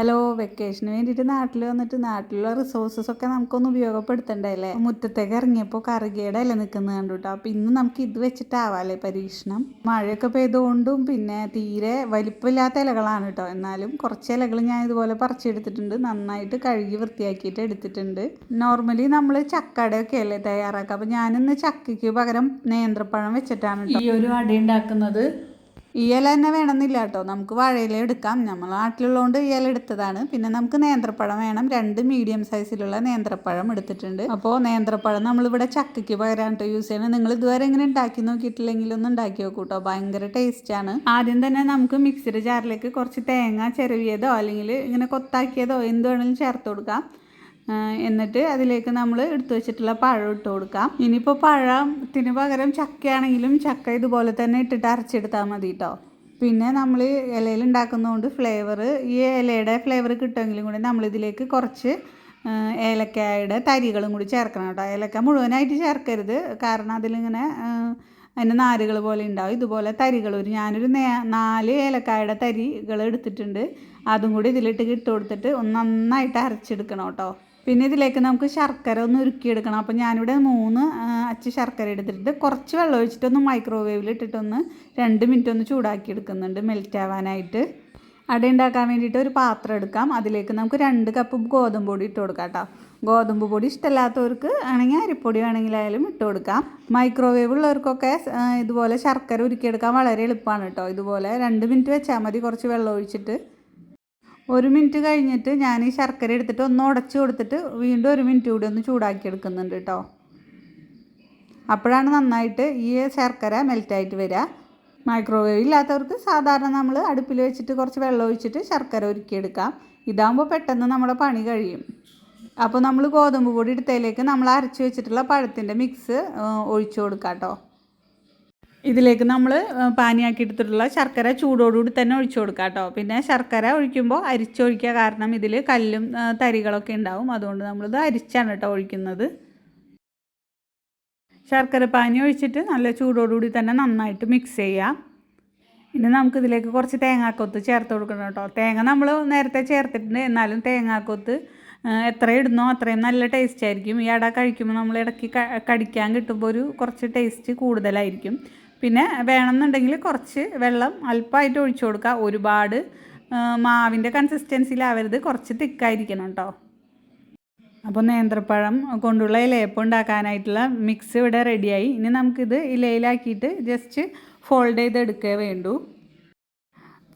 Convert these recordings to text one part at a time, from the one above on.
Hello വെക്കേഷന് വേണ്ടിയിട്ട് നാട്ടിൽ വന്നിട്ട് നാട്ടിലുള്ള റിസോഴ്സസ് ഒക്കെ നമുക്കൊന്ന് ഉപയോഗപ്പെടുത്തണ്ടല്ലേ മുറ്റത്തേക്ക് ഇറങ്ങിയപ്പോൾ കറുകയുടെ ഇല നിൽക്കുന്നത് കണ്ടു കേട്ടോ അപ്പോൾ ഇന്ന് നമുക്ക് ഇത് വെച്ചിട്ടാവാല്ലേ പരീക്ഷണം? മഴയൊക്കെ പെയ്തുകൊണ്ടും പിന്നെ തീരെ വലിപ്പമില്ലാത്ത ഇലകളാണ് കേട്ടോ. എന്നാലും കുറച്ച് ഇലകൾ ഞാൻ ഇതുപോലെ പറിച്ചെടുത്തിട്ടുണ്ട്. നന്നായിട്ട് കഴുകി വൃത്തിയാക്കിയിട്ട് എടുത്തിട്ടുണ്ട്. നോർമലി നമ്മൾ ചക്കടയൊക്കെ അല്ലേ തയ്യാറാക്കുക? അപ്പോൾ ഞാനിന്ന് ചക്കയ്ക്ക് പകരം നേന്ത്രപ്പഴം വെച്ചിട്ടാണ് ഈ ഒരു അടി ഉണ്ടാക്കുന്നത് ഈ ഇല തന്നെ വേണമെന്നില്ല കേട്ടോ. നമുക്ക് വാഴയില എടുക്കാം. നമ്മൾ നാട്ടിലുള്ളതുകൊണ്ട് ഈ ഇല എടുത്തതാണ്. പിന്നെ നമുക്ക് നേന്ത്രപ്പഴം വേണം. രണ്ട് മീഡിയം സൈസിലുള്ള നേന്ത്രപ്പഴം എടുത്തിട്ടുണ്ട്. അപ്പോൾ നേന്ത്രപ്പഴം നമ്മളിവിടെ ചക്കയ്ക്ക് പകരം കേട്ടോ യൂസ് ചെയ്യണം നിങ്ങൾ ഇതുവരെ ഇങ്ങനെ ഉണ്ടാക്കി നോക്കിയിട്ടില്ലെങ്കിൽ ഒന്ന് ഉണ്ടാക്കി നോക്കൂ കേട്ടോ ഭയങ്കര ടേസ്റ്റാണ് ആദ്യം തന്നെ നമുക്ക് മിക്സിയുടെ ജാറിലേക്ക് കുറച്ച് തേങ്ങ ചിരവിയതോ അല്ലെങ്കിൽ ഇങ്ങനെ കൊത്താക്കിയതോ എന്ത് വേണമെങ്കിലും ചേർത്ത് കൊടുക്കാം. എന്നിട്ട് അതിലേക്ക് നമ്മൾ എടുത്തു വെച്ചിട്ടുള്ള പഴം ഇട്ട് കൊടുക്കാം. ഇനിയിപ്പോൾ പഴത്തിന് പകരം ചക്കയാണെങ്കിലും ചക്ക ഇതുപോലെ തന്നെ ഇട്ടിട്ട് അരച്ചെടുത്താൽ മതി കേട്ടോ പിന്നെ നമ്മൾ ഇലയിൽ ഉണ്ടാക്കുന്നതുകൊണ്ട് ഫ്ലേവർ ഈ ഇലയുടെ ഫ്ലേവർ കിട്ടുമെങ്കിലും കൂടി നമ്മളിതിലേക്ക് കുറച്ച് ഏലക്കായുടെ തരികളും കൂടി ചേർക്കണം കേട്ടോ ഏലക്ക മുഴുവനായിട്ട് ചേർക്കരുത്. കാരണം അതിലിങ്ങനെ അതിന്റെ നാരുകൾ പോലെ ഉണ്ടാവും. ഇതുപോലെ തരികൾ ഒരു ഞാനൊരു നാല് ഏലക്കായുടെ തരികൾ എടുത്തിട്ടുണ്ട്. അതും കൂടി ഇതിലിട്ട് ഇട്ട് കൊടുത്തിട്ട് ഒന്ന് നന്നായിട്ട് അരച്ചെടുക്കണം കേട്ടോ പിന്നെ ഇതിലേക്ക് നമുക്ക് ശർക്കര ഒന്ന് ഉരുക്കിയെടുക്കണം. അപ്പോൾ ഞാനിവിടെ മൂന്ന് അച്ച് ശർക്കര എടുത്തിട്ട് കുറച്ച് വെള്ളം ഒഴിച്ചിട്ടൊന്ന് മൈക്രോവേവിൽ ഇട്ടിട്ടൊന്ന് രണ്ട് മിനിറ്റ് ഒന്ന് ചൂടാക്കി എടുക്കുന്നുണ്ട് മെൽറ്റ് ആവാനായിട്ട് അട ഉണ്ടാക്കാൻ വേണ്ടിയിട്ട് ഒരു പാത്രം എടുക്കാം. അതിലേക്ക് നമുക്ക് രണ്ട് കപ്പ് ഗോതമ്പ് പൊടി ഇട്ട് കൊടുക്കാം കേട്ടോ ഗോതമ്പ് പൊടി ഇഷ്ടമല്ലാത്തവർക്ക് ആണെങ്കിൽ അരിപ്പൊടി വേണമെങ്കിലായാലും ഇട്ട് കൊടുക്കാം. മൈക്രോവേവ് ഉള്ളവർക്കൊക്കെ ഇതുപോലെ ശർക്കര ഉരുക്കിയെടുക്കാൻ വളരെ എളുപ്പമാണ് കേട്ടോ ഇതുപോലെ രണ്ട് മിനിറ്റ് വെച്ചാൽ മതി കുറച്ച് വെള്ളം ഒഴിച്ചിട്ട്. ഒരു മിനിറ്റ് കഴിഞ്ഞിട്ട് ഞാൻ ഈ ശർക്കര എടുത്തിട്ട് ഒന്ന് ഉടച്ചു കൊടുത്തിട്ട് വീണ്ടും ഒരു മിനിറ്റ് കൂടി ഒന്ന് ചൂടാക്കി എടുക്കുന്നുണ്ട് കേട്ടോ. അപ്പോഴാണ് നന്നായിട്ട് ഈ ശർക്കര മെൽറ്റായിട്ട് വരിക. മൈക്രോവേവ് ഇല്ലാത്തവർക്ക് സാധാരണ നമ്മൾ അടുപ്പിൽ വെച്ചിട്ട് കുറച്ച് വെള്ളം ഒഴിച്ചിട്ട് ശർക്കര ഒരുക്കിയെടുക്കാം ഇതാകുമ്പോൾ പെട്ടെന്ന് നമ്മുടെ പണി കഴിയും. അപ്പോൾ നമ്മൾ ഗോതമ്പ് പൊടി എടുത്തതിലേക്ക് നമ്മൾ അരച്ച് വെച്ചിട്ടുള്ള പഴത്തിന്റെ മിക്സ് ഒഴിച്ചു കൊടുക്കാം കേട്ടോ. ഇതിലേക്ക് നമ്മൾ പാനിയാക്കി എടുത്തിട്ടുള്ള ശർക്കര ചൂടോടുകൂടി തന്നെ ഒഴിച്ചു കൊടുക്കുക കേട്ടോ പിന്നെ ശർക്കര ഒഴിക്കുമ്പോൾ അരിച്ചൊഴിക്കുക കാരണം ഇതിൽ കല്ലും തരികളൊക്കെ ഉണ്ടാവും. അതുകൊണ്ട് നമ്മളിത് അരിച്ചാണ് കേട്ടോ ഒഴിക്കുന്നത്. ശർക്കര പാനി ഒഴിച്ചിട്ട് നല്ല ചൂടോടുകൂടി തന്നെ നന്നായിട്ട് മിക്സ് ചെയ്യാം. ഇനി നമുക്കിതിലേക്ക് കുറച്ച് തേങ്ങാക്കൊത്ത് ചേർത്ത് കൊടുക്കണം കേട്ടോ തേങ്ങ നമ്മൾ നേരത്തെ ചേർത്തിട്ടുണ്ട്. എന്നാലും തേങ്ങാക്കൊത്ത് എത്ര ഇടുന്നോ അത്രയും നല്ല ടേസ്റ്റ് ആയിരിക്കും. ഈ അട കഴിക്കുമ്പോൾ നമ്മൾ ഇടയ്ക്ക് കടിക്കാൻ കിട്ടുമ്പോൾ ഒരു കുറച്ച് ടേസ്റ്റ് കൂടുതലായിരിക്കും. പിന്നെ വേണമെന്നുണ്ടെങ്കിൽ കുറച്ച് വെള്ളം അല്പമായിട്ട് ഒഴിച്ചു കൊടുക്കുക. ഒരുപാട് മാവിന്റെ കൺസിസ്റ്റൻസിയിലാവരുത് കുറച്ച് തിക്കായിരിക്കണം കേട്ടോ. അപ്പോൾ നേന്ത്രപ്പഴം കൊണ്ടുള്ള ഇലയപ്പം ഉണ്ടാക്കാനായിട്ടുള്ള മിക്സ് ഇവിടെ റെഡിയായി ഇനി നമുക്കിത് ഇലയിലാക്കിയിട്ട് ജസ്റ്റ് ഫോൾഡ് ചെയ്ത് എടുക്കേ വേണ്ടൂ.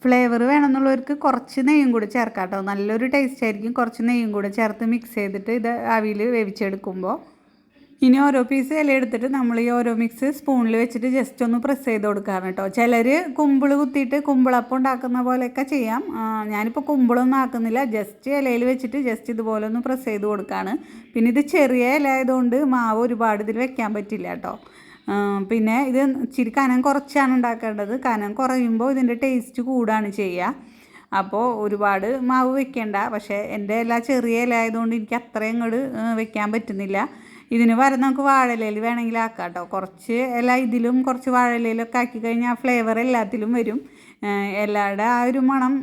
ഫ്ലേവർ വേണമെന്നുള്ളവർക്ക് കുറച്ച് നെയ്യും കൂടി ചേർക്കാം കേട്ടോ. നല്ലൊരു ടേസ്റ്റ് ആയിരിക്കും. കുറച്ച് നെയ്യും കൂടി ചേർത്ത് മിക്സ് ചെയ്തിട്ട് ഇത് ആവിയിൽ വേവിച്ചെടുക്കുമ്പോൾ. ഇനി ഓരോ പീസ് ഇല എടുത്തിട്ട് നമ്മൾ ഈ ഓരോ മിക്സ് സ്പൂണിൽ വെച്ചിട്ട് ജസ്റ്റ് ഒന്ന് പ്രസ് ചെയ്ത് കൊടുക്കാറ് കേട്ടോ. ചിലർ കുമ്പിൾ കുത്തിയിട്ട് കുമ്പിളപ്പം ഉണ്ടാക്കുന്ന പോലെയൊക്കെ ചെയ്യാം. ഞാനിപ്പോൾ കുമ്പിളൊന്നും ആക്കുന്നില്ല. ജസ്റ്റ് ഇലയിൽ വെച്ചിട്ട് ജസ്റ്റ് ഇതുപോലെ ഒന്ന് പ്രസ് ചെയ്ത് കൊടുക്കുകയാണ് പിന്നെ ഇത് ചെറിയ ഇല ആയതുകൊണ്ട് മാവ് ഒരുപാട് ഇതിൽ വെക്കാൻ പറ്റില്ല കേട്ടോ. പിന്നെ ഇത് ഇച്ചിരി കനം കുറച്ചാണ് ഉണ്ടാക്കേണ്ടത്. കനം കുറയുമ്പോൾ ഇതിന്റെ ടേസ്റ്റ് കൂടാണ് ചെയ്യുക അപ്പോൾ ഒരുപാട് മാവ് വെക്കേണ്ട. പക്ഷേ എന്റെ എല്ലാ ചെറിയ ഇല ആയതുകൊണ്ട് എനിക്ക് അത്രയും അങ്ങോട്ട് വെക്കാൻ പറ്റുന്നില്ല. ഇതിന് പകരം നമുക്ക് വാഴയിലയിൽ വേണമെങ്കിൽ ആക്കാം കേട്ടോ കുറച്ച് എല്ലാ ഇതിലും കുറച്ച് വാഴയിലയിലൊക്കെ ആക്കി കഴിഞ്ഞാൽ ആ ഫ്ലേവർ എല്ലാത്തിലും വരും. എല്ലാവരുടെ ആ ഒരു മണം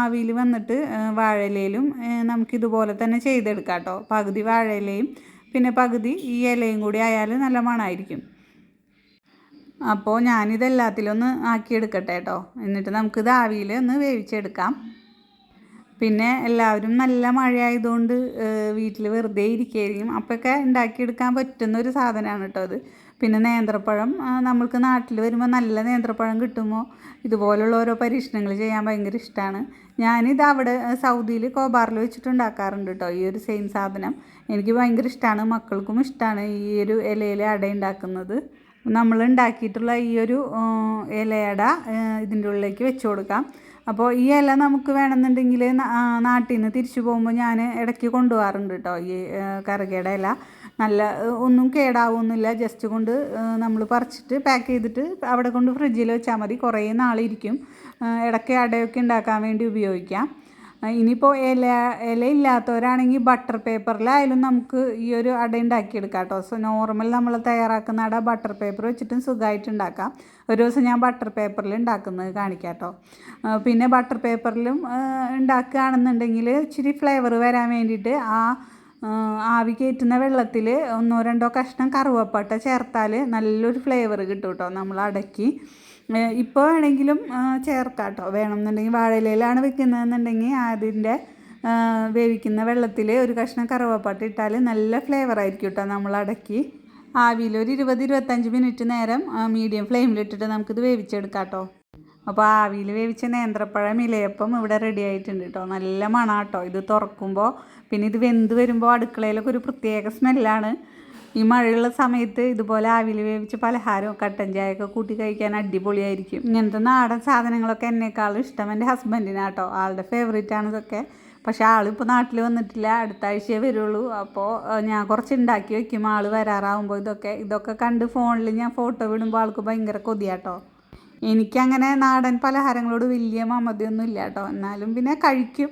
ആവിയിൽ വന്നിട്ട് വാഴയിലയിലും നമുക്കിതുപോലെ തന്നെ ചെയ്തെടുക്കാം കേട്ടോ പകുതി വാഴയിലയും പിന്നെ പകുതി ഈ ഇലയും കൂടി ആയാൽ നല്ല മണമായിരിക്കും അപ്പോൾ ഞാനിതെല്ലാത്തിലൊന്ന് ആക്കിയെടുക്കട്ടെ കേട്ടോ എന്നിട്ട് നമുക്കിത് ആവിയിൽ ഒന്ന് വേവിച്ചെടുക്കാം. പിന്നെ എല്ലാവരും നല്ല മഴയായതുകൊണ്ട് വീട്ടിൽ വെറുതെ ഇരിക്കുകയായിരിക്കും. അപ്പോഴൊക്കെ ഉണ്ടാക്കിയെടുക്കാൻ പറ്റുന്ന ഒരു സാധനമാണ് കേട്ടോ അത്. പിന്നെ നേന്ത്രപ്പഴം നമ്മൾക്ക് നാട്ടിൽ വരുമ്പോൾ നല്ല നേന്ത്രപ്പഴം കിട്ടുമ്പോൾ ഇതുപോലുള്ള ഓരോ പരീക്ഷണങ്ങൾ ചെയ്യാൻ ഭയങ്കര ഇഷ്ടമാണ് ഞാനിത് അവിടെ സൗദിയിൽ കോബാറിൽ വെച്ചിട്ട് ഉണ്ടാക്കാറുണ്ട് കേട്ടോ ഈ ഒരു സെയിം സാധനം. എനിക്ക് ഭയങ്കര ഇഷ്ടമാണ് മക്കൾക്കും ഇഷ്ടമാണ് ഈ ഒരു ഇലയിൽ അട ഉണ്ടാക്കുന്നത് നമ്മൾ ഉണ്ടാക്കിയിട്ടുള്ള ഈ ഒരു ഇലയട ഇതിന്റെ ഉള്ളിലേക്ക് വെച്ച് കൊടുക്കാം. അപ്പോൾ ഈ ഇല നമുക്ക് വേണമെന്നുണ്ടെങ്കിൽ നാട്ടിൽ നിന്ന് തിരിച്ചു പോകുമ്പോൾ ഞാൻ ഇടയ്ക്ക് കൊണ്ടുപോകാറുണ്ട് കേട്ടോ ഈ കറുകയുടെ ഇല. നല്ല ഒന്നും കേടാവുന്നില്ല ജസ്റ്റ് കൊണ്ട് നമ്മൾ പറിച്ചിട്ട് പാക്ക് ചെയ്തിട്ട് അവിടെ കൊണ്ട് ഫ്രിഡ്ജിൽ വെച്ചാൽ മതി. കുറേ നാളിരിക്കും. ഇടയ്ക്ക് അടയൊക്കെ ഉണ്ടാക്കാൻ വേണ്ടി ഉപയോഗിക്കാം. ഇനിയിപ്പോൾ ഇല ഇല ഇല്ലാത്തവരാണെങ്കിൽ ബട്ടർ പേപ്പറിലായാലും നമുക്ക് ഈ ഒരു അട ഉണ്ടാക്കിയെടുക്കാം കേട്ടോ. സോ നോർമൽ നമ്മൾ തയ്യാറാക്കുന്ന അട ബട്ടർ പേപ്പർ വെച്ചിട്ടും സുഖമായിട്ട് ഉണ്ടാക്കാം. ഒരു ദിവസം ഞാൻ ബട്ടർ പേപ്പറിൽ ഉണ്ടാക്കുന്നത് കാണിക്കാം കേട്ടോ. പിന്നെ ബട്ടർ പേപ്പറിലും ഉണ്ടാക്കുകയാണെന്നുണ്ടെങ്കിൽ ഇച്ചിരി ഫ്ലേവർ വരാൻ വേണ്ടിയിട്ട് ആ, ആവി കയറ്റുന്ന വെള്ളത്തിൽ ഒന്നോ രണ്ടോ കഷ്ണം കറുവപ്പട്ട ചേർത്താൽ നല്ലൊരു ഫ്ലേവർ കിട്ടും കേട്ടോ നമ്മൾ അടക്കി ഇപ്പോൾ വേണമെങ്കിലും ചേർക്കാട്ടോ ചേർക്കാം കേട്ടോ വേണമെന്നുണ്ടെങ്കിൽ വാഴയിലയിലാണ് വെക്കുന്നതെന്നുണ്ടെങ്കിൽ അതിന്റെ വേവിക്കുന്ന വെള്ളത്തിൽ ഒരു കഷ്ണം കറുവപ്പാട്ട് ഇട്ടാൽ നല്ല ഫ്ലേവർ ആയിരിക്കും കേട്ടോ നമ്മൾ അടക്കി. ആവിയിൽ ഒരു ഇരുപത് ഇരുപത്തഞ്ച് മിനിറ്റ് നേരം മീഡിയം ഫ്ലെയിമിലിട്ടിട്ട് നമുക്കിത് വേവിച്ചെടുക്കാം കേട്ടോ അപ്പോൾ ആവിയിൽ വേവിച്ച നേന്ത്രപ്പഴം ഇലയപ്പം ഇവിടെ റെഡി ആയിട്ടുണ്ട് കേട്ടോ നല്ല മണാട്ടോ ഇത് തുറക്കുമ്പോൾ പിന്നെ ഇത് വെന്ത് വരുമ്പോൾ അടുക്കളയിലൊക്കെ ഒരു പ്രത്യേക സ്മെല്ലാണ് ഈ മഴയുള്ള സമയത്ത് ഇതുപോലെ ആവിൽ വേവിച്ച് പലഹാരവും കട്ടൻ ചായയൊക്കെ കൂട്ടി കഴിക്കാൻ അടിപൊളിയായിരിക്കും. ഇങ്ങനത്തെ നാടൻ സാധനങ്ങളൊക്കെ എന്നെക്കാളും ഇഷ്ടം എന്റെ ഹസ്ബൻഡിനാട്ടോ. ആളുടെ ഫേവറേറ്റ് ആണ് ഇതൊക്കെ. പക്ഷെ ആളിപ്പോൾ നാട്ടിൽ വന്നിട്ടില്ല. അടുത്ത ആഴ്ചയേ വരുള്ളൂ. അപ്പോൾ ഞാൻ കുറച്ച് ഉണ്ടാക്കി വയ്ക്കും ആൾ വരാറാവുമ്പോൾ ഇതൊക്കെ ഇതൊക്കെ കണ്ട് ഫോണിൽ ഞാൻ ഫോട്ടോ വിടുമ്പോൾ ആൾക്ക് ഭയങ്കര കൊതിയാട്ടോ. എനിക്കങ്ങനെ നാടൻ പലഹാരങ്ങളോട് വലിയ മമതയൊന്നും ഇല്ല കേട്ടോ എന്നാലും പിന്നെ കഴിക്കും.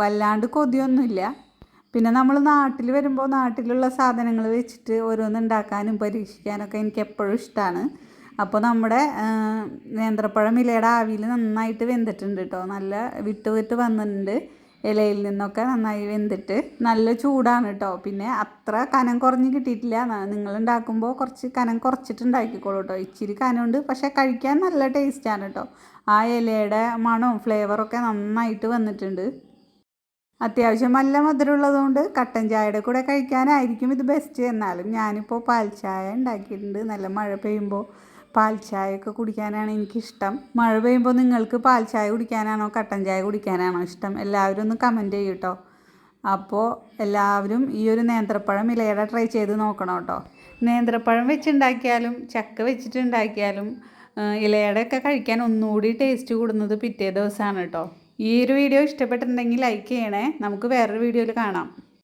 വല്ലാണ്ട് കൊതിയൊന്നുമില്ല. പിന്നെ നമ്മൾ നാട്ടിൽ വരുമ്പോൾ നാട്ടിലുള്ള സാധനങ്ങൾ വെച്ചിട്ട് ഓരോന്ന് ഉണ്ടാക്കാനും പരീക്ഷിക്കാനൊക്കെ എനിക്ക് എപ്പോഴും ഇഷ്ടമാണ് അപ്പോൾ നമ്മുടെ നേന്ത്രപ്പഴം ഇലയുടെ ആവിയിൽ നന്നായിട്ട് വെന്തിട്ടുണ്ട് കേട്ടോ നല്ല വിട്ട് വിട്ട് വന്നിട്ടുണ്ട്. ഇലയിൽ നിന്നൊക്കെ നന്നായി വെന്തിട്ട് നല്ല ചൂടാണ് കേട്ടോ പിന്നെ അത്ര കനം കുറഞ്ഞ് കിട്ടിയിട്ടില്ല. നിങ്ങൾ ഉണ്ടാക്കുമ്പോൾ കുറച്ച് കനം കുറച്ചിട്ട് ഉണ്ടാക്കിക്കോളൂ കേട്ടോ ഇച്ചിരി കനമുണ്ട് പക്ഷേ കഴിക്കാൻ നല്ല ടേസ്റ്റാണ് കേട്ടോ ആ ഇലയുടെ മണവും ഫ്ലേവറൊക്കെ നന്നായിട്ട് വന്നിട്ടുണ്ട്. അത്യാവശ്യം നല്ല മധുരമുള്ളതുകൊണ്ട് കട്ടൻ ചായയുടെ കൂടെ കഴിക്കാനായിരിക്കും ഇത് ബെസ്റ്റ് എന്നാലും ഞാനിപ്പോൾ പാൽ ചായ ഉണ്ടാക്കിയിട്ടുണ്ട്. നല്ല മഴ പെയ്യുമ്പോൾ പാൽ ചായയൊക്കെ കുടിക്കാനാണ് എനിക്കിഷ്ടം. മഴ പെയ്യുമ്പോൾ നിങ്ങൾക്ക് പാൽ ചായ കുടിക്കാനാണോ കട്ടൻ ചായ കുടിക്കാനാണോ ഇഷ്ടം? എല്ലാവരും ഒന്ന് കമന്റ് ചെയ്യൂ കേട്ടോ അപ്പോൾ എല്ലാവരും ഈ ഒരു നേന്ത്രപ്പഴം ഇലയുടെ ട്രൈ ചെയ്ത് നോക്കണം കേട്ടോ നേന്ത്രപ്പഴം വെച്ചുണ്ടാക്കിയാലും ചക്ക വെച്ചിട്ടുണ്ടാക്കിയാലും ഇലയുടെ ഒക്കെ കഴിക്കാൻ ഒന്നുകൂടി ടേസ്റ്റ് കൂടുന്നത് പിറ്റേ ദിവസമാണ് കേട്ടോ ഈ ഒരു വീഡിയോ ഇഷ്ടപ്പെട്ടിട്ടുണ്ടെങ്കിൽ ലൈക്ക് ചെയ്യണേ. നമുക്ക് വേറൊരു വീഡിയോയിൽ കാണാം.